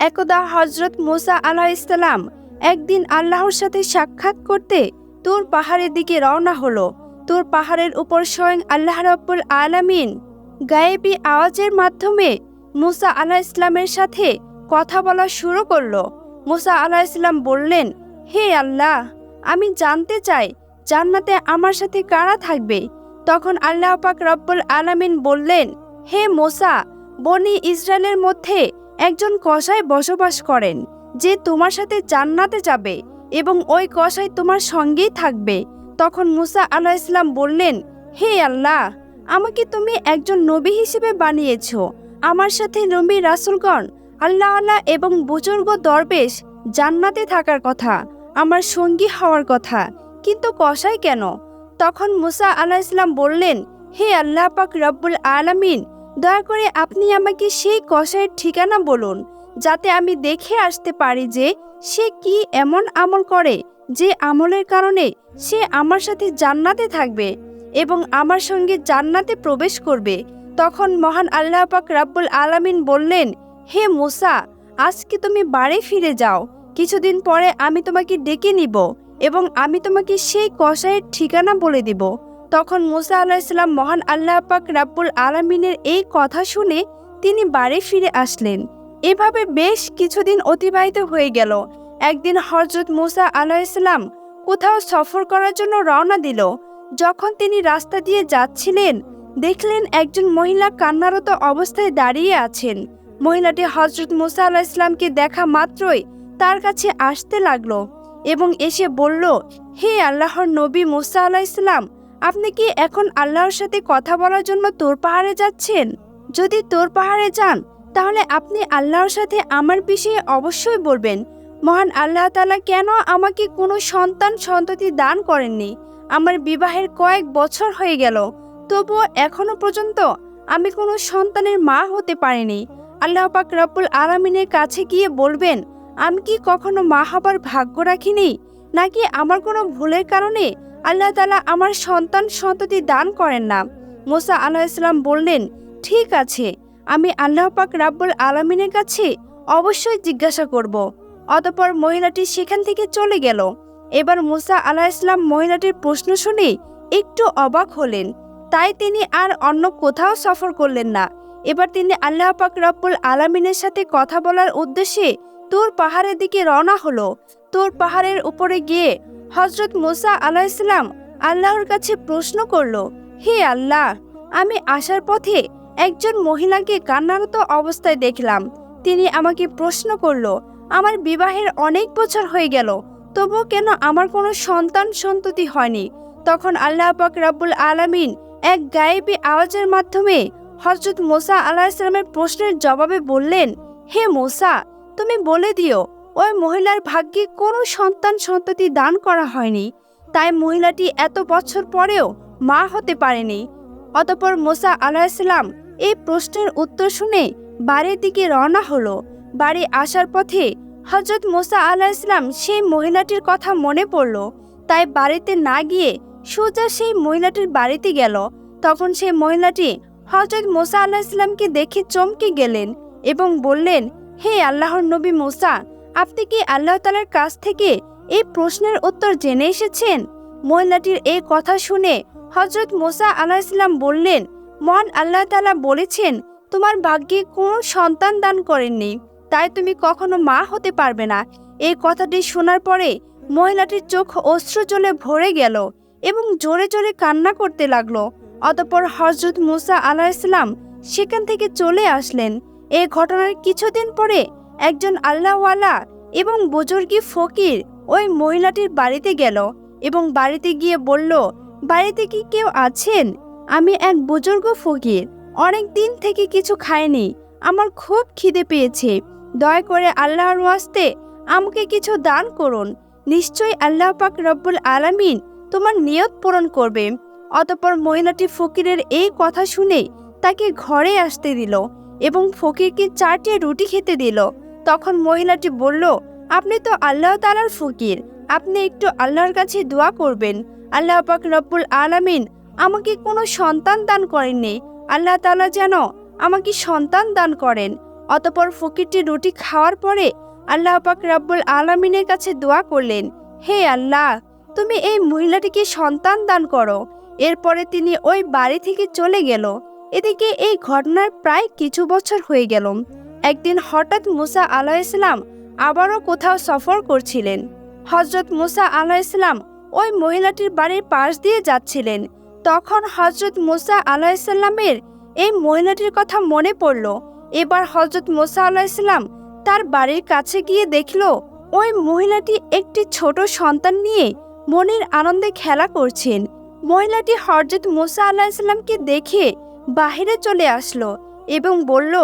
একদা হজরত মোসা আলাহ ইসলাম একদিন আল্লাহর সাথে সাক্ষাৎ করতে তোর পাহাড়ের দিকে রওনা হলো। তোর পাহাড়ের উপর স্বয়ং আল্লাহ রব্বুল আলামিন গায়েবী আওয়াজের মাধ্যমে মুসা আলাহ ইসলামের সাথে কথা বলা শুরু করল। মুসা আলাহ ইসলাম বললেন, হে আল্লাহ, আমি জানতে চাই জান্নাতে আমার সাথে কারা থাকবে? তখন আল্লাহ পাক রব্বুল আলামিন বললেন, হে মোসা, বনি ইসরায়েলের মধ্যে একজন কসাই বসবাস করেন, যে তোমার সাথে জান্নাতে যাবে এবং ওই কসাই তোমার সঙ্গেই থাকবে। তখন মুসা আলাহ ইসলাম বললেন, হে আল্লাহ, আমাকে তুমি একজন নবী হিসেবে বানিয়েছ। আমার সাথে নবী রাসুলগণ, আল্লাহ আল্লাহ এবং বুজুর্গ দরবেশ জান্নাতে থাকার কথা, আমার সঙ্গী হওয়ার কথা। কিন্তু কসাই কেন? তখন মুসা আলাহ ইসলাম বললেন, হে আল্লাহ পাক রব্বুল আলামিন দয়া করে আপনি আমাকে সেই কসাইয়ের ঠিকানা বলুন, যাতে আমি দেখে আসতে পারি যে সে কি এমন আমল করে, যে আমলের কারণে সে আমার সাথে জান্নাতে থাকবে এবং আমার সঙ্গে জান্নাতে প্রবেশ করবে। তখন মহান আল্লাহ পাক রাব্বুল আলামিন বললেন, হে মোসা, আজকে তুমি বাড়ি ফিরে যাও। কিছুদিন পরে আমি তোমাকে ডেকে নিব এবং আমি তোমাকে সেই কসাইয়ের ঠিকানা বলে দিব। তখন মুসা আলাহিসাল্লাম মহান আল্লাহ পাক রাব্বুল আলামিনের এই কথা শুনে তিনি বাড়ি ফিরে আসলেন। এভাবে বেশ কিছুদিন অতিবাহিত হয়ে গেল। একদিন হজরত মুসা আলাহিসাল্লাম কোথাও সফর করার জন্য রওনা দিল। যখন তিনি রাস্তা দিয়ে যাচ্ছিলেন, দেখলেন একজন মহিলা কান্নারত অবস্থায় দাঁড়িয়ে আছেন। মহিলাটি হজরত মুসা আলাহ ইসলামকে দেখা মাত্রই তার কাছে আসতে লাগল এবং এসে বলল, হে আল্লাহর নবী মুসা আলাহ ইসলাম আপনি কি এখন আল্লাহর সাথে কথা বলার জন্য তোর পাহাড়ে যাচ্ছেন? যদি তোর পাহাড়ে যান, তাহলে আপনি আল্লাহর সাথে আমার বিষয়ে অবশ্যই বলবেন। মহান আল্লাহ তালা কেন আমাকে কোনো সন্তান সন্ততি দান করেননি? আমার বিবাহের কয়েক বছর হয়ে গেল। তবুও এখনও পর্যন্ত আমি কোনো সন্তানের মা হতে পারিনি। আল্লাহ পাক রব্বুল আলমিনের কাছে গিয়ে বলবেন, আমি কি কখনো মা হবার ভাগ্য রাখিনি? নাকি আমার কোনো ভুলের কারণে আল্লাহ তালা আমার সন্তান সন্ততি দান করেন না। মোসা আল্লাহ ইসলাম বললেন, ঠিক আছে, আমি আল্লাহ পাক রাব্বুল আলমিনের কাছে অবশ্যই জিজ্ঞাসা করব। অতপর মহিলাটি সেখান থেকে চলে গেল। এবার মুসা আলাহ ইসলাম মহিলাটির প্রশ্ন শুনে একটু অবাক হলেন। তাই তিনি আর অন্য কোথাও সফর করলেন না। এবার তিনি আল্লাহ পাক রব্বুল আলমিনের সাথে কথা বলার উদ্দেশ্যে তোর পাহাড়ের দিকে রওনা হলো। তোর পাহাড়ের উপরে গিয়ে হজরত মোসা আলাহ ইসলাম আল্লাহর কাছে প্রশ্ন করল, হে আল্লাহ, আমি আসার পথে একজন মহিলাকে কান্নারত অবস্থায় দেখলাম। তিনি আমাকে প্রশ্ন করল, আমার বিবাহের অনেক বছর হয়ে গেল তবু কেন আমার কোনো সন্তান সন্ততি হয়নি? তখন আল্লাহ পাক রাব্বুল আলামিন এক গায়েবী আওয়াজের মাধ্যমে হজরত মোসা আলাহ ইসলামের প্রশ্নের জবাবে বললেন, হে মোসা, তুমি বলে দিও ওই মহিলার ভাগ্যে কোনো সন্তান সন্ততি দান করা হয়নি। তাই মহিলাটি এত বছর পরেও মা হতে পারেনি। অতপর মোসা আলাহিসাল্লাম এই প্রশ্নের উত্তর শুনে বাড়ির দিকে রওনা হলো। বাড়ি আসার পথে হজরত মোসা আলাহ ইসলাম সেই মহিলাটির কথা মনে পড়ল। তাই বাড়িতে না গিয়ে সোজা সেই মহিলাটির বাড়িতে গেল। তখন সেই মহিলাটি হজরত মোসা আল্লাহ ইসলামকে দেখে চমকে গেলেন এবং বললেন, হে আল্লাহর নবী মোসা আপনি কি আল্লাহ তালার কাছ থেকে এই প্রশ্নের উত্তর জেনে এসেছেন? মহিলাটির এই কথা শুনে হজরত মোসা আলাহ ইসলাম বললেন, মহান আল্লাহ তালা বলেছেন, তোমার ভাগ্যে কোনো সন্তান দান করেননি, তাই তুমি কখনো মা হতে পারবে না। এই কথাটি শোনার পরে মহিলাটির চোখ অশ্রু জলে ভরে গেল এবং জোরে জোরে কান্না করতে লাগল। অতপর হজরত মুসা আলাহ ইসলাম সেখান থেকে চলে আসলেন। এই ঘটনার কিছুদিন পরে একজন আল্লাহওয়ালা এবং বুজুর্গি ফকির ওই মহিলাটির বাড়িতে গেল এবং বাড়িতে গিয়ে বলল, বাড়িতে কি কেউ আছেন? আমি এক বুজুর্গ ফকির। অনেক দিন থেকে কিছু খাইনি। আমার খুব খিদে পেয়েছে। দয়া করে আল্লাহর ওয়াস্তে আমাকে কিছু দান করুন। নিশ্চয়ই আল্লাহ পাক রব্বুল আলামিন তোমার নিয়ত পূরণ করবে। অতপর মহিলাটি ফকিরের এই কথা শুনে তাকে ঘরে আসতে দিল এবং ফকিরকে চারটে রুটি খেতে দিল। তখন মহিলাটি বলল, আপনি তো আল্লাহ তালার ফকির। আপনি একটু আল্লাহর কাছে দোয়া করবেন। আল্লাহ পাক রব্বুল আলামিন আমাকে কোনো সন্তান দান করেননি। আল্লাহ তালা যেন আমাকে সন্তান দান করেন। অতপর ফকিরটি রুটি খাওয়ার পরে আল্লাহ পাক রাব্বুল আলামিনের কাছে দোয়া করলেন, হে আল্লাহ, তুমি এই মহিলাটিকে সন্তান দান করো। এরপরে তিনি ওই বাড়ি থেকে চলে গেল। এদিকে এই ঘটনার প্রায় কিছু বছর হয়ে গেল। একদিন হঠাৎ মুসা আলাহ ইসলাম আবারও কোথাও সফর করছিলেন। হজরত মুসা আলাহ ইসলাম ওই মহিলাটির বাড়ির পাশ দিয়ে যাচ্ছিলেন। তখন হজরত মুসা আলাহ ইসলামের এই মহিলাটির কথা মনে পড়ল। এবার হজরত মুসা আলাহ ইসলাম তার বাড়ির কাছে গিয়ে দেখল ওই মহিলাটি একটি ছোট সন্তান নিয়ে মনের আনন্দে খেলা করছেন। মহিলাটি হরজত মুসা আল্লাহ ইসলামকে দেখে বাহিরে চলে আসলো এবং বলল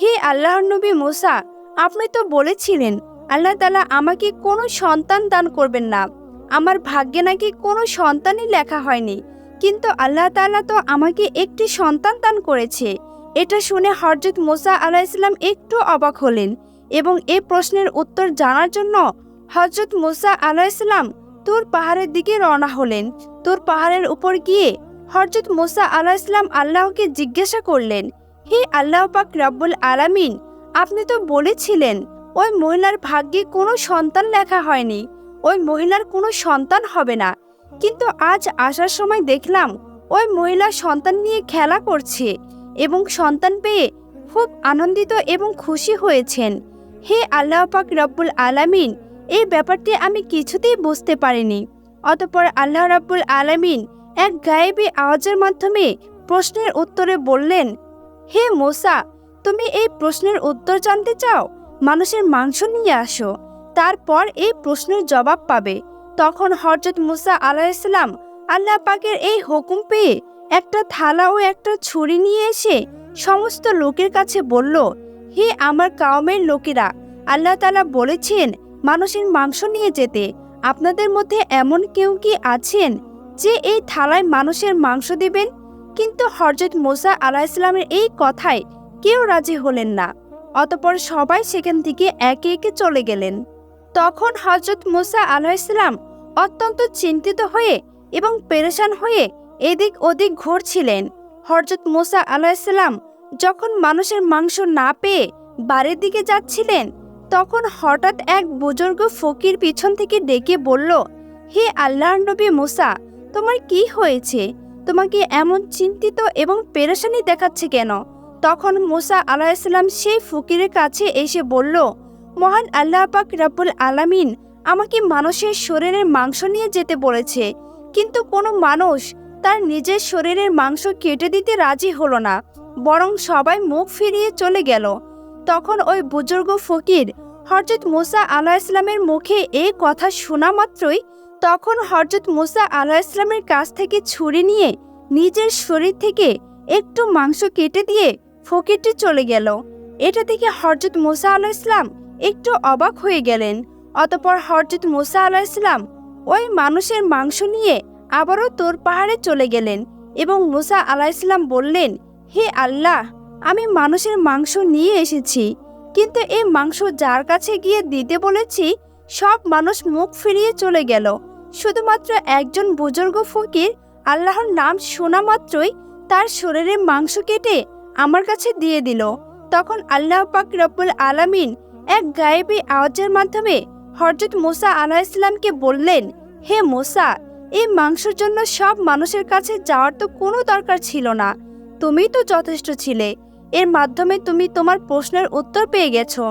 হে আল্লাহর নবী মুসা, আপনি তো বলেছিলেন, আল্লাহ তালা আমাকে কোনো সন্তান দান করবেন না। আমার ভাগ্যে নাকি কোনো সন্তানই লেখা হয়নি। কিন্তু আল্লাহ তাআলা তো আমাকে একটি সন্তান দান করেছে। এটা শুনে হরজত মোসা আলাহ ইসলাম একটু অবাক হলেন এবং এ প্রশ্নের উত্তর জানার জন্য হজরত মুসা আলাহ ইসলাম তোর পাহাড়ের দিকে রওনা হলেন। তোর পাহাড়ের উপর গিয়ে হরজত মুসা আলাহ ইসলাম আল্লাহকে জিজ্ঞাসা করলেন হে আল্লাহ পাক রাব্বুল আলামিন, আপনি তো বলেছিলেন, ওই মহিলার ভাগ্যে কোনো সন্তান লেখা হয়নি, ওই মহিলার কোনো সন্তান হবে না। কিন্তু আজ আসার সময় দেখলাম, ওই মহিলা সন্তান নিয়ে খেলা করছে এবং সন্তান পেয়ে খুব আনন্দিত এবং খুশি হয়েছেন। হে আল্লাহ পাক রব্বুল আলামিন, এই ব্যাপারটি আমি কিছুতেই বুঝতে পারিনি। অতপর আল্লাহ রাব্বুল আলামিন এক গায়েবী আওয়াজের মাধ্যমে প্রশ্নের উত্তরে বললেন হে মোসা, তুমি এই প্রশ্নের উত্তর জানতে চাও? মানুষের মাংস নিয়ে আসো। তারপর এই প্রশ্নের জবাব পাবে। তখন হরজত মুসা আলাইসালাম আল্লাহ পাকের এই হুকুম পেয়ে একটা থালা ও একটা ছুরি নিয়ে এসে সমস্ত লোকের কাছে বলল, হে আমার কাউমের লোকেরা, আল্লাহ তালা বলেছেন মানুষের মাংস নিয়ে যেতে। আপনাদের মধ্যে এমন কেউ কি আছেন যে এই থালায় মানুষের মাংস দিবেন? কিন্তু হরজত মোসা আলাহ ইসলামের এই কথায় কেউ রাজি হলেন না। অতপর সবাই সেখান থেকে একে একে চলে গেলেন। তখন হজরত মুসা আলাহ ইসলাম অত্যন্ত চিন্তিত হয়ে এবং পেরেশান হয়ে এদিক ওদিক ঘুরছিলেন। হরজত মুসা আলাহ ইসলাম যখন মানুষের মাংস না পেয়ে বাড়ির দিকে যাচ্ছিলেন, তখন হঠাৎ এক বুজুর্গ ফকির পিছন থেকে ডেকে বলল, হে আল্লাহর নবী মুসা, তোমার কি হয়েছে? তোমাকে এমন চিন্তিত এবং পেরেশানি দেখাচ্ছে কেন? তখন মুসা আলাহিসাল্লাম সেই ফকিরের কাছে এসে বলল, মহান আল্লাহ পাক রাব্বুল আলামিন আমাকে মানুষের শরীরের মাংস নিয়ে যেতে বলেছে, কিন্তু কোনো মানুষ তার নিজের শরীরের মাংস কেটে দিতে রাজি হলো না, বরং সবাই মুখ ফিরিয়ে চলে গেল। তখন ওই বুজুর্গ ফকির হরজত মোসা আলাহ ইসলামের মুখে এই কথা শোনা মাত্রই তখন হরজত মুসা আলাহ ইসলামের কাছ থেকে ছুরি নিয়ে নিজের শরীর থেকে একটু মাংস কেটে দিয়ে ফকিরটি চলে গেল। এটা দেখে হরজত মুসা আলাহ ইসলাম একটু অবাক হয়ে গেলেন। অতপর হরজত মুসা আলাহ ইসলাম ওই মানুষের মাংস নিয়ে আবারও তোর পাহাড়ে চলে গেলেন এবং মুসা আলাহ ইসলাম বললেন, হে আল্লাহ, আমি মানুষের মাংস নিয়ে এসেছি, কিন্তু এই মাংস যার কাছে গিয়ে দিতে বলেছি সব মানুষ মুখ ফিরিয়ে চলে গেল। শুধুমাত্র একজন বুজুর্গ ফকির আল্লাহর নাম শোনা মাত্রই তার শরীরে মাংস কেটে আমার কাছে দিয়ে দিল। তখন আল্লাহ পাক রব্বুল আলামিন এক গায়েবী আওয়াজের মাধ্যমে হরজত মুসা আলাহ ইসলামকে বললেন, হে মুসা, এই মাংসের জন্য সব মানুষের কাছে যাওয়ার তো কোনো দরকার ছিল না। তুমি তো যথেষ্ট ছিলে। এর মাধ্যমে তুমি তোমার প্রশ্নের উত্তর পেয়ে গেছো।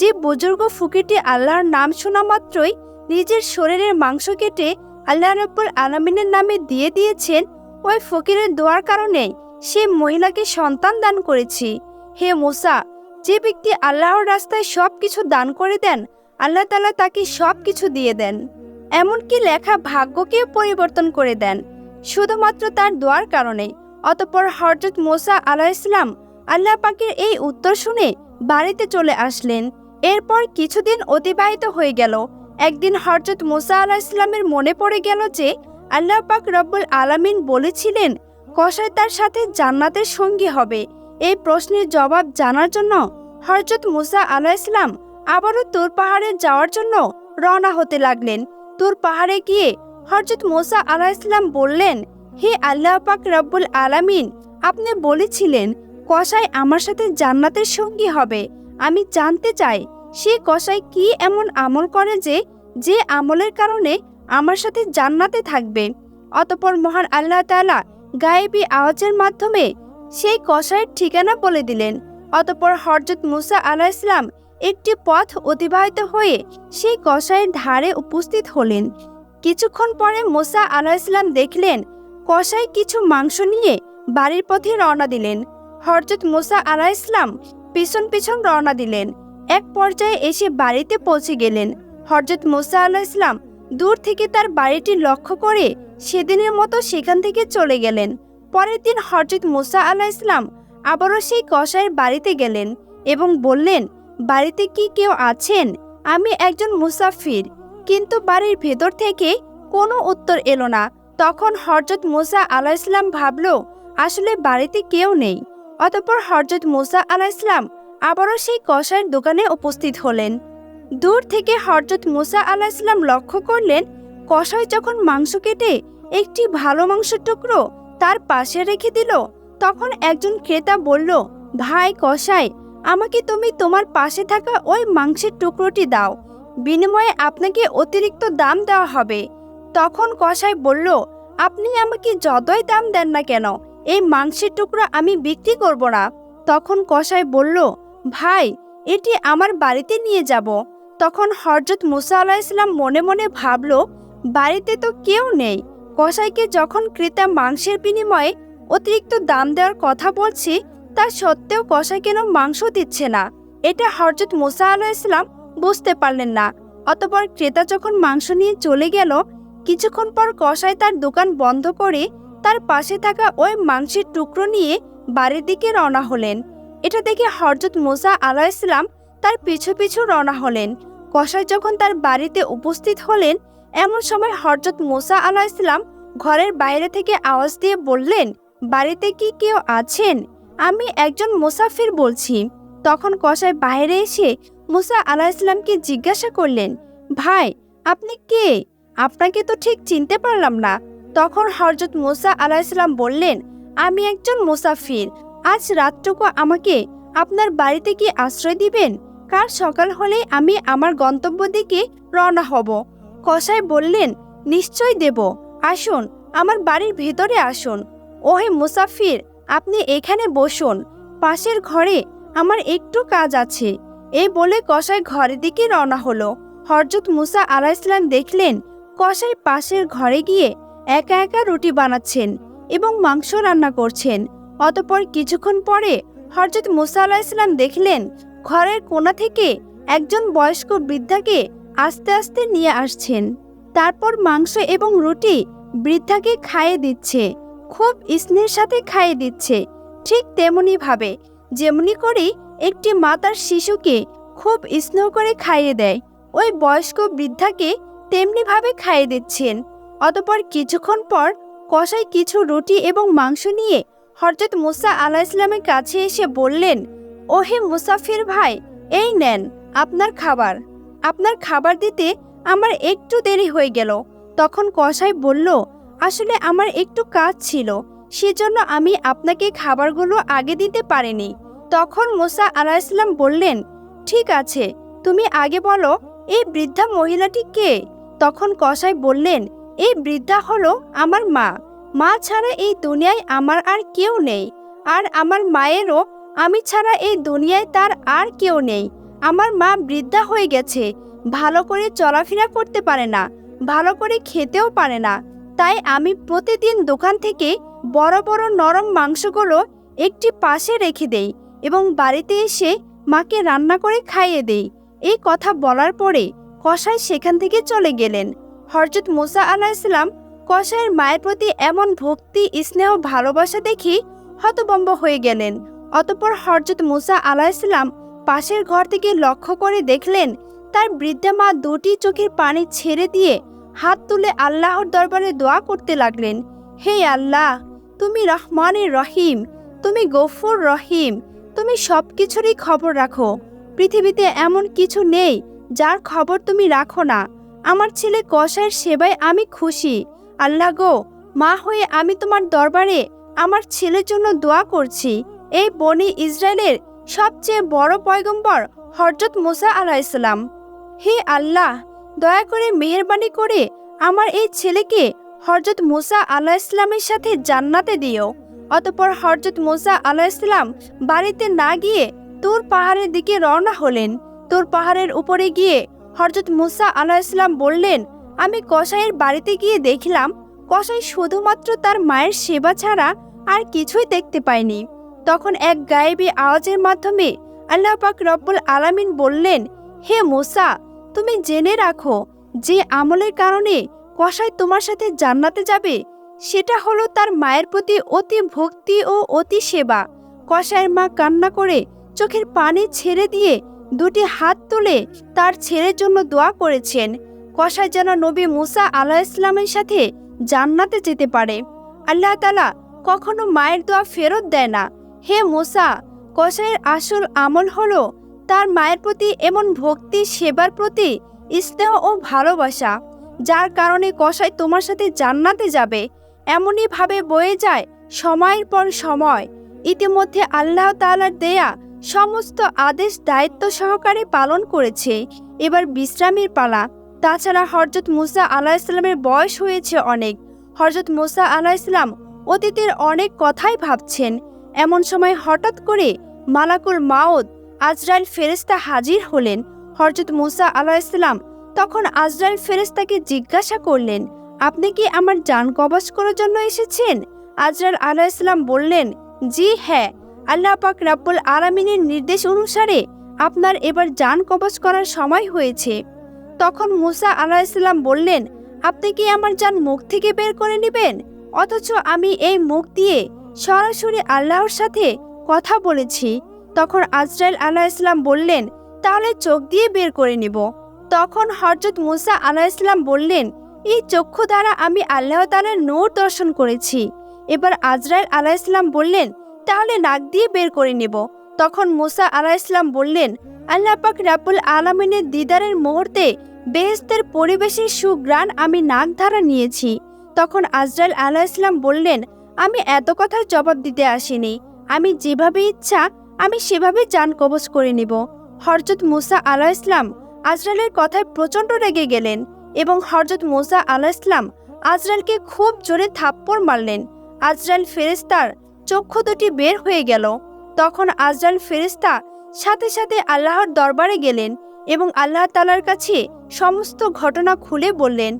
যে বুজুর্গ ফকিরটি আল্লাহর নাম শোনা মাত্রই নিজের শরীরের মাংস কেটে আল্লাহ রব্বুল আলমিনের নামে দিয়ে দিয়েছেন, ওই ফকিরের দোয়ার কারণে সে মহিলাকে সন্তান দান করেছি। হে মোসা, যে ব্যক্তি আল্লাহর রাস্তায় সব কিছু দান করে দেন, আল্লাহ তালা তাকে সব কিছু দিয়ে দেন। এমনকি লেখা ভাগ্যকেও পরিবর্তন করে দেন, শুধুমাত্র তার দোয়ার কারণে। অতপর হরজত মোসা আলাহ ইসলাম আল্লাহ পাকের এই উত্তর শুনে বাড়িতে চলে আসলেন। এরপর কিছুদিন অতিবাহিত হয়ে গেল। একদিন হরজত মুসা আলাহ ইসলামের মনে পড়ে গেল যে, আল্লাহ পাক রব্বুল আলামিন বলেছিলেন কসাই তার সাথে জান্নাতের সঙ্গী হবে। এই প্রশ্নের জবাব জানার জন্য হরজত মুসা আলাহ ইসলাম আবারও তোর পাহাড়ে যাওয়ার জন্য রওনা হতে লাগলেন। তোর পাহাড়ে গিয়ে হরজত মোসা আলাহ ইসলাম বললেন, হে আল্লাহ পাক রব্বুল আলামিন, আপনি বলেছিলেন, কসাই আমার সাথে জান্নাতের সঙ্গী হবে। আমি জানতে চাই সে কসাই কি এমন আমল করে যে যে আমলের কারণে আমার সাথে জান্নাতে থাকবে? অতপর মহান আল্লাহ তাআলা গায়েবী আওয়াজের মাধ্যমে সেই কসাইয়ের ঠিকানা বলে দিলেন। অতপর হরজত মুসা আলাহ ইসলাম একটি পথ অতিবাহিত হয়ে সেই কসাইয়ের ধারে উপস্থিত হলেন। কিছুক্ষণ পরে মুসা আলাহ ইসলাম দেখলেন, কসাই কিছু মাংস নিয়ে বাড়ির পথে রওনা দিলেন। হরজত মুসা আলাহ ইসলাম পিছন পিছন রওনা দিলেন। এক পর্যায়ে এসে বাড়িতে পৌঁছে গেলেন। হরজত মোসা আলাহ ইসলাম দূর থেকে তার বাড়িটি লক্ষ্য করে সেদিনের মতো সেখান থেকে চলে গেলেন। পরের দিন হরজত মোসা আলাহ ইসলাম আবারও সেই কসাইয়ের বাড়িতে গেলেন এবং বললেন, বাড়িতে কি কেউ আছেন? আমি একজন মুসাফির। কিন্তু বাড়ির ভেতর থেকে কোনো উত্তর এলো না। তখন হরজত মোসা আলাহ ইসলাম ভাবল, আসলে বাড়িতে কেউ নেই। অতপর হরজত মোসা আলাহ ইসলাম আবারও সেই কসাইয়ের দোকানে উপস্থিত হলেন। দূর থেকে হরজত মুসা আলাহ ইসলাম লক্ষ্য করলেন, কসাই যখন মাংস কেটে একটি ভালো মাংসের টুকরো তার পাশে রেখে দিল, তখন একজন ক্রেতা বলল, ভাই কসাই, আমাকে তুমি তোমার পাশে থাকা ওই মাংসের টুকরোটি দাও, বিনিময়ে আপনাকে অতিরিক্ত দাম দেওয়া হবে। তখন কসাই বলল, আপনি আমাকে যতই দাম দেন না কেন, এই মাংসের টুকরো আমি বিক্রি করব না। তখন কসাই বলল ভাই, এটি আমার বাড়িতে নিয়ে যাব। তখন হরজত মুসা আলাহ ইসলাম মনে মনে ভাবল, বাড়িতে তো কেউ নেই। কসাইকে যখন ক্রেতা মাংসের বিনিময়ে অতিরিক্ত দাম দেওয়ার কথা বলছি, তা সত্ত্বেও কসাই কেন মাংস দিচ্ছে না? এটা হরজত মুসা আলাহ ইসলাম বুঝতে পারলেন না। অতপর ক্রেতা যখন মাংস নিয়ে চলে গেল, কিছুক্ষণ পর কসাই তার দোকান বন্ধ করে তার পাশে থাকা ওই মাংসের টুকরো নিয়ে বাড়ির দিকে রওনা হলেন। এটা দেখে হরজত মুসা আলাহ ইসলাম তার পিছু পিছু রওনা হলেন। কসাই যখন তার বাড়িতে উপস্থিত হলেন, এমন সময় হরজত মুসা আলাহ ইসলাম ঘরের বাইরে থেকে আওয়াজ দিয়ে বললেন, বাড়িতে কি কেউ আছেন? আমি একজন মোসাফির বলছি। তখন কসাই বাইরে এসে মুসা আলাহ ইসলামকে জিজ্ঞাসা করলেন, ভাই, আপনি কে? আপনাকে তো ঠিক চিনতে পারলাম না। তখন হরজত মুসা আলাহ ইসলাম বললেন, আমি একজন মুসাফির। আজ রাতটুকু আমাকে আপনার বাড়িতে কি আশ্রয় দিবেন? কাল সকাল হলেই আমি আমার গন্তব্য দিকে রওনা হব। কসাই বললেন, নিশ্চয় দেব। আসুন, আমার বাড়ির ভেতরে আসুন। ওহে মুসাফির, আপনি এখানে বসুন। পাশের ঘরে আমার একটু কাজ আছে। এই বলে কসাই ঘরের দিকে রওনা হলো। হরজত মুসা আলাহ ইসলাম দেখলেন, কসাই পাশের ঘরে গিয়ে একা একা রুটি বানাচ্ছেন এবং মাংস রান্না করছেন। অতপর কিছুক্ষণ পরে হরজত মুসা আলাহ ইসলাম দেখলেন ঘরের কোণা থেকে একজন বয়স্ক বৃদ্ধাকে আস্তে আস্তে নিয়ে আসছেন। তারপর মাংস এবং রুটি বৃদ্ধাকে খাইয়ে দিচ্ছে, খুব স্নেহের সাথে খাইয়ে দিচ্ছে, ঠিক তেমনি ভাবে যেমনি করে একটি মাতার শিশুকে খুব স্নেহ করে খাইয়ে দেয়, ওই বয়স্ক বৃদ্ধাকে তেমনিভাবে খাইয়ে দিচ্ছেন। অতপর কিছুক্ষণ পর কসাই কিছু রুটি এবং মাংস নিয়ে হরজত মুসা আলাহ ইসলামের কাছে এসে বললেন, ওহে মুসাফির ভাই, এই নেন আপনার খাবার। আপনার খাবার দিতে আমার একটু দেরি হয়ে গেল। তখন কসাই বলল, আসলে আমার একটু কাজ ছিল, সেজন্য আমি আপনাকে খাবারগুলো আগে দিতে পারিনি। তখন মুসা আলাহ ইসলাম বললেন, ঠিক আছে, তুমি আগে বলো, এই বৃদ্ধা মহিলাটি কে? তখন কসাই বললেন, এই বৃদ্ধা হলো আমার মা। মা ছাড়া এই দুনিয়ায় আমার আর কেউ নেই। আর আমার মায়েরও, আমি ছাড়া এই দুনিয়ায় তার আর কেউ নেই। আমার মা বৃদ্ধা হয়ে গেছে, ভালো করে চলাফেরা করতে পারে না, ভালো করে খেতেও পারে না। তাই আমি প্রতিদিন দোকান থেকে বড় বড় নরম মাংসগুলো একটি পাশে রেখে দেই এবং বাড়িতে এসে মাকে রান্না করে খাইয়ে দেই। এই কথা বলার পরে কসাই সেখান থেকে চলে গেলেন। হরজত মুসা আলাহ ইসলাম কসাইয়ের মায়ের প্রতি এমন ভক্তি, স্নেহ, ভালোবাসা দেখি হতবম্ব হয়ে গেলেন। অতপর হরজত মুসা আলাহ ইসলাম পাশের ঘর থেকে লক্ষ্য করে দেখলেন, তার বৃদ্ধা মা দুটি চোখের পানি ছেড়ে দিয়ে হাত তুলে আল্লাহর দরবারে দোয়া করতে লাগলেন, হে আল্লাহ, তুমি রহমানের রহিম, তুমি গফুর রহিম, তুমি সব কিছুরই খবর রাখো। পৃথিবীতে এমন কিছু নেই যার খবর তুমি রাখো না। আমার ছেলে কষায়ের সেবায় আমি খুশি। আল্লাহ গো, মা হয়ে আমি তোমার দরবারে আমার ছেলের জন্য দোয়া করছি। এই বনি ইসরায়েলের সবচেয়ে বড় পয়গম্বর হরজত মুসা আলাইসালাম হে আল্লাহ, দয়া করে মেহেরবানি করে আমার এই ছেলেকে হরজত মোসা আলাহ ইসলামের সাথে জান্নাতে দিও। অতপর হরজত মোসা আলাহ ইসলাম বাড়িতে না গিয়ে তোর পাহাড়ের দিকে রওনা হলেন। তোর পাহাড়ের উপরে গিয়ে হরজত মুসা আলাহ ইসলাম বললেন আমি কসাইয়ের বাড়িতে গিয়ে দেখলাম, কসাই শুধুমাত্র তার মায়ের সেবা ছাড়া আর কিছুই দেখতে পায়নি। তখন এক গায়েবী আওয়াজের মাধ্যমে আল্লাহ পাক রব্বুল আলামিন বললেন, হে মুসা, তুমি জেনে রাখো যে আমলের কারণে কসাই তোমার সাথে জান্নাতে যাবে। সেটা হলো তার মায়ের প্রতি অতি ভক্তি ও অতি সেবা। কসাইয়ের মা কান্না করে চোখের পানি ছেড়ে দিয়ে দুটি হাত তুলে তার ছেলের জন্য দোয়া করেছেন। কসাই যেন নবী মুসা আলাহ ইসলামের সাথে জান্নাতে যেতে পারে। আল্লাহ তালা কখনো মায়ের দোয়া ফেরত দেয় না। হে মুসা, কসাইয়ের আসল আমল হলো তার মায়ের প্রতি এমন ভক্তি, সেবার প্রতি স্নেহ ও ভালোবাসা, যার কারণে কসাই তোমার সাথে জান্নাতে যাবে। এমনই ভাবে বয়ে যায় সময়ের পর সময়। ইতিমধ্যে আল্লাহ তাআলার দেয়া সমস্ত আদেশ দায়িত্ব সহকারে পালন করেছে। এবার বিশ্রামের পালা। তাছাড়া হরজত মুসা আলাহ ইসলামের বয়স হয়েছে অনেক। হরজত মুসা আলাহ ইসলাম অতীতের অনেক কথাই ভাবছেন। এমন সময় হঠাৎ করে মালাকুল মাওদ আজরাইল ফেরেস্তা হাজির হলেন। হরজত মুসা আলাহ ইসলাম তখন আজরাইল ফেরেস্তাকে জিজ্ঞাসা করলেন, আপনি কি আমার যান কবচ করার জন্য এসেছেন? আজরাইল আলাহ ইসলাম বললেন, জি হ্যাঁ। আল্লাহ পাক রাব্বুল আলামিনের নির্দেশ অনুসারে আপনার এবার যান কবচ করার সময় হয়েছে। তখন মুসা আলাহ ইসলাম বললেন, আপনি কি আমার যান মুখ থেকে বের করে নেবেন? অথচ আমি এই মুখ দিয়ে সরাসরি আল্লাহর সাথে কথা বলেছি। তখন আজরাইল আলাহ ইসলাম বললেন, তাহলে চোখ দিয়ে বের করে নিব। তখন হরজত মুসা আলাহ ইসলাম বললেন, এই চক্ষু দ্বারা আমি আল্লাহ তালার নূর দর্শন করেছি। এবার আজরাইল আলাহ ইসলাম বললেন, তাহলে নাক দিয়ে বের করে নেব। তখন মুসা আলাহ ইসলাম বললেন, আল্লাহ পাক রাব্বুল আলমিনের দিদারের মুহূর্তে বেহেস্তের পরিবেশের সুগ্রাণ আমি নাক ধারা নিয়েছি। তখন আজরাইল আলাহ ইসলাম বললেন, আমি এত কথার জবাব দিতে আসিনি। আমি যেভাবে ইচ্ছা, আমি সেভাবে যান কবচ করে নিব। হরজত মুসা আলাহ ইসলাম আজরাইলের কথায় প্রচণ্ড রেগে গেলেন এবং হরজত মুসা আলাহ ইসলাম আজরালকে খুব জোরে থাপ্পড় মারলেন। আজরাইল ফেরেস্তার চক্ষু দুটি বের হয়ে গেল। তখন আজরাইল ফেরেস্তা সাথে সাথে আল্লাহর দরবারে গেলেন এবং আল্লাহ তালার কাছে সমস্ত ঘটনা খুলে বললেন।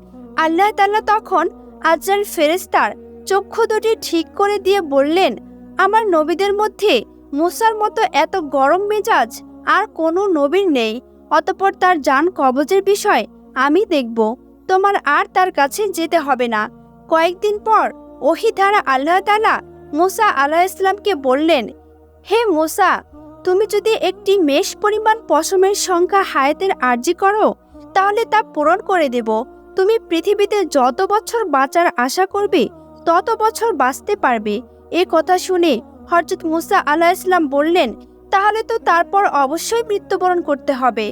আল্লাহ তাল্লাহ তখন আজরাইল ফেরেস্তার চক্ষু দুটি ঠিক করে দিয়ে বললেন, আমার নবীদের মধ্যে মুসার মতো এত গরম মেজাজ আর কোনো নবীর নেই, অতপর তার যান কবজের বিষয় আমি দেখব। তোমার আর তার কাছে যেতে হবে না। কয়েকদিন পর ওহি দ্বারা আল্লাহ তালা মুসা আলাহ ইসলামকে বললেন, হে মুসা তুমি যদি একটি মেষ পরিমাণ পশমের সংখ্যা হায়াতের আর্জি করো, তাহলে তা পূরণ করে দেব। তুমি পৃথিবীতে যত বছর বাঁচার আশা করবে, তত বছর বাঁচতে পারবে। এ কথা শুনে হরজত মুসা আলাহ ইসলাম বললেন, তাহলে তো তারপর অবশ্যই মৃত্যুবরণ করতে হবে।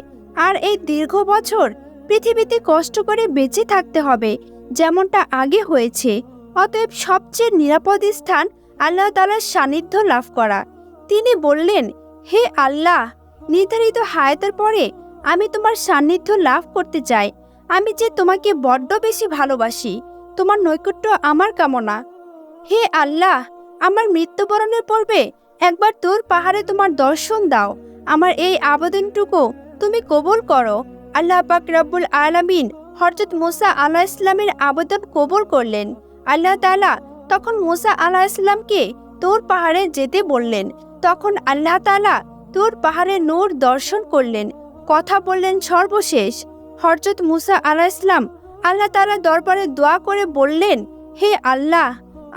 আর এই দীর্ঘ বছর পৃথিবীতে কষ্ট করে বেঁচে থাকতে হবে, যেমনটা আগে হয়েছে। অতএব সবচেয়ে নিরাপদ স্থান আল্লাহ তালার সান্নিধ্য লাভ করা। তিনি বললেন হে আল্লাহ, নির্ধারিত হায়াতের পরে আমি তোমার সান্নিধ্য লাভ করতে চাই। আমি যে তোমাকে বড্ড বেশি ভালোবাসি, তোমার নৈকট্য আমার কামনা। হে আল্লাহ, আমার মৃত্যুবরণের পর্বে একবার তোর পাহাড়ে তোমার দর্শন দাও। আমার এই আবেদনটুকু তুমি কবুল করো। আল্লাহ পাক রব্বুল আলামিন হরজত মোসা আলাহ ইসলামের আবেদন কবুল করলেন। আল্লাহ তাআলা তখন মোসা আলাহ ইসলামকে তোর পাহাড়ে যেতে বললেন। তখন আল্লাহ তালা তোর পাহাড়ে নূর দর্শন করলেন। কথা বললেন সর্বশেষ। হরজত মুসা আলাহ ইসলাম আল্লাহ তালা দরবারে দোয়া করে বললেন, হে আল্লাহ,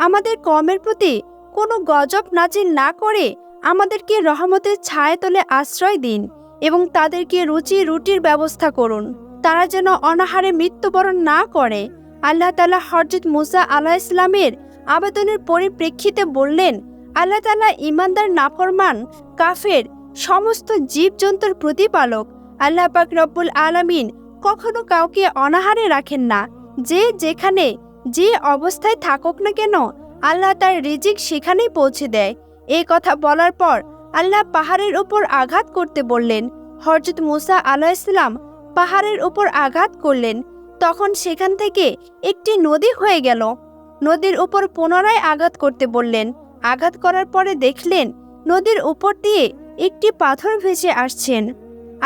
আমাদের কমের প্রতি কোনো গজব নাজিল না করে আমাদেরকে রহমতের ছায়া তলে আশ্রয় দিন এবং তাদেরকে রুচি রুটির ব্যবস্থা করুন। তারা যেন অনাহারে মৃত্যুবরণ না করে। আল্লাহ তালা হরজত মুসা আলাহ ইসলামের আবেদনের পরিপ্রেক্ষিতে বললেন আল্লাহ তালা ইমানদার নাফরমান, কাফের, সমস্ত জীবজন্তুর প্রতিপালক। আল্লাহ পাক রব্বুল আলামিন কখনো কাউকে অনাহারে রাখেন না। যে যেখানে, যে অবস্থায় থাকুক না কেন, আল্লাহ তার রিজিক সেখানেই পৌঁছে দেয়। এই কথা বলার পর আল্লাহ পাহাড়ের উপর আঘাত করতে বললেন। হরজত মুসা আলাইসালাম পাহাড়ের উপর আঘাত করলেন। তখন সেখান থেকে একটি নদী হয়ে গেল। নদীর উপর পুনরায় আঘাত করতে বললেন। আঘাত করার পরে দেখলেন নদীর উপর দিয়ে একটি পাথর ভেসে আসছেন।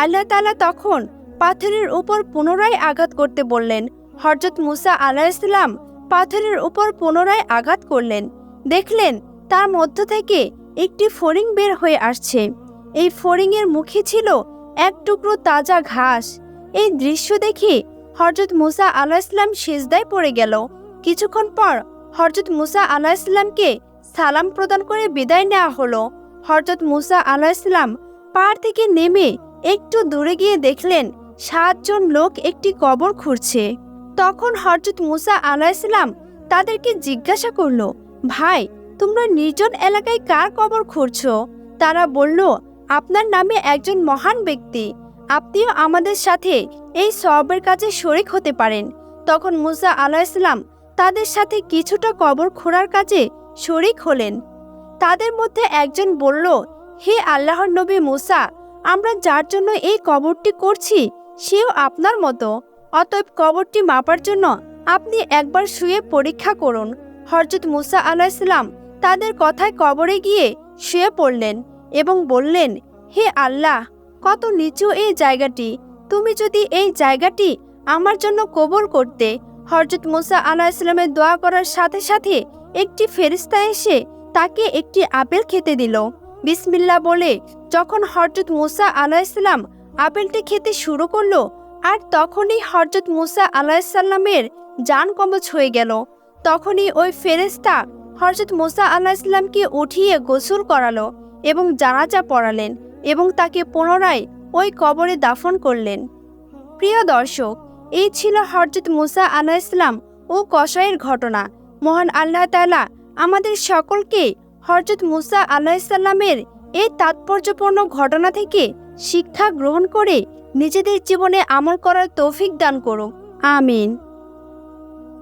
আল্লাহ তালা তখন পাথরের উপর পুনরায় আঘাত করতে বললেন। হরজত মুসা আলাইসালাম পাথরের উপর পুনরায় আঘাত করলেন। দেখলেন তার মধ্য থেকে একটি ফড়িং বের হয়ে আসছে। এই ফড়িংয়ের মুখে ছিল এক টুকরো তাজা ঘাস। এই দৃশ্য দেখে হরজত মুসা আলাইসলাম সেজদায় পড়ে গেল। কিছুক্ষণ পর হরজত মুসা আলাইসলামকে সালাম প্রদান করে বিদায় নেওয়া হলো। হরজত মুসা আলাইসলাম পাহাড় থেকে নেমে একটু দূরে গিয়ে দেখলেন সাতজন লোক একটি কবর খুঁড়ছে। তখন হরজত মুসা আলাইসলাম তাদেরকে জিজ্ঞাসা করল, ভাই, তোমরা নির্জন এলাকায় কার কবর খুঁড়ছো? তারা বলল, আপনার নামে একজন মহান ব্যক্তি। আপনিও আমাদের সাথে এই সবের কাজে শরিক হতে পারেন। তখন মুসা আলাইসলাম তাদের সাথে কিছুটা কবর খোঁড়ার কাজে শরিক হলেন। তাদের মধ্যে একজন বলল, হে আল্লাহর নবী মুসা, আমরা যার জন্য এই কবরটি করছি, সেও আপনার মতো। অতএব কবরটি মাপার জন্য আপনি একবার শুয়ে পরীক্ষা করুন। হরজত মুসা আলাইসালাম তাদের কথায় কবরে গিয়ে শুয়ে পড়লেন এবং বললেন, হে আল্লাহ, কত নিচু এই জায়গাটি। তুমি যদি এই জায়গাটি আমার জন্য কবর করতে হরজত মুসা আলাহিসাল্লামের দোয়া করার সাথে সাথে একটি ফেরিস্তা এসে তাকে একটি আপেল খেতে দিল। বিসমিল্লা বলে, যখন হরজত মুসা আলাহিসাল্লাম আপেলটি খেতে শুরু করল, আর তখনই হরজত মুসা আলাহিসাল্লামের যান কবচ হয়ে গেল। তখনই ওই ফেরেস্তা হরজত মুসা আলাহিসাল্লামকে উঠিয়ে গোসল করালো এবং জানাজা পড়ালেন এবং তাকে পুনরায় ওই কবরে দাফন করলেন। প্রিয় দর্শক, এই ছিল হরজত মুসা আলাইসলাম ও কসাইয়ের ঘটনা। মহান আল্লাহ তালা আমাদের সকলকে হরজত মুসা আলাইসাল্লামের এই তাৎপর্যপূর্ণ ঘটনা থেকে শিক্ষা গ্রহণ করে নিজেদের জীবনে আমল করার তৌফিক দান করুক। আমিন।